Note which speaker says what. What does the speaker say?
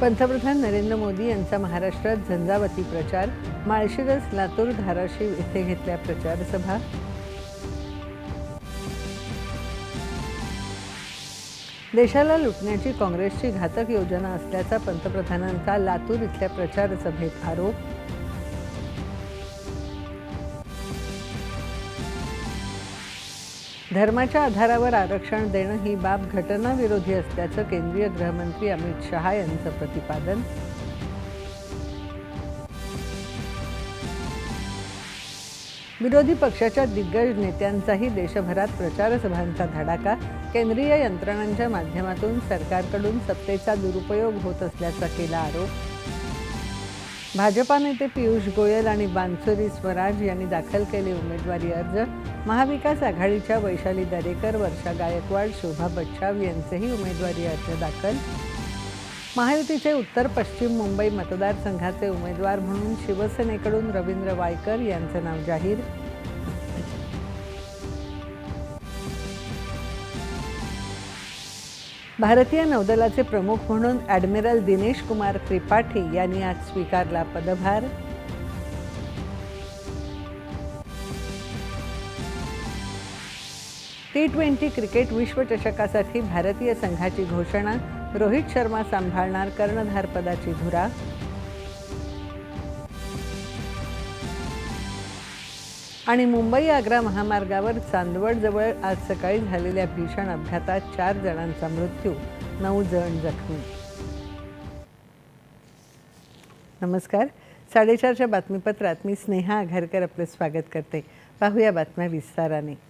Speaker 1: पंतप्रधान नरेंद्र मोदी यांचा महाराष्ट्रात झंझावती प्रचार माळशिरस लातूर धाराशिव येथे घेतल्या प्रचारसभा देशाला लुटण्याची काँग्रेसची घातक योजना असल्याचा पंतप्रधानांचा लातूर इथल्या प्रचारसभेत आरोप धर्माच्या आधारावर आरक्षण देणं ही बाब घटनाविरोधी असल्याचं केंद्रीय गृहमंत्री अमित शहा यांचं प्रतिपादन. विरोधी पक्षाच्या दिग्गज नेत्यांचाही देशभरात प्रचारसभांचा धडाका. केंद्रीय यंत्रणांच्या माध्यमातून सरकारकडून सत्तेचा दुरुपयोग होत असल्याचा केला आरोप. भाजपा नेते पियुष गोयल आणि बांसुरी स्वराज यांनी दाखल केले उमेदवारी अर्ज. महाविकास आघाडीच्या वैशाली दरेकर वर्षा गायकवाड शोभा बच्छाव यांचेही उमेदवारी अर्ज दाखल. महायुतीचे उत्तर पश्चिम मुंबई मतदारसंघाचे उमेदवार म्हणून शिवसेनेकडून रवींद्र वायकर यांचं नाव जाहीर. भारतीय नौदलाचे प्रमुख म्हणून ॲडमिरल दिनेश कुमार त्रिपाठी यांनी आज स्वीकारला पदभार. टी ट्वेंटी क्रिकेट विश्वचषकासाठी भारतीय संघाची घोषणा. रोहित शर्मा सांभाळणार कर्णधारपदाची धुरा. आणि मुंबई आग्रा महामार्गावर चांदवडजवळ आज सकाळी झालेल्या भीषण अपघातात चार जणांचा मृत्यू नऊ जण जखमी. नमस्कार. साडेचारच्या बातमीपत्रात मी स्नेहा आघारकर आपलं स्वागत करते. पाहूया बातम्या विस्ताराने.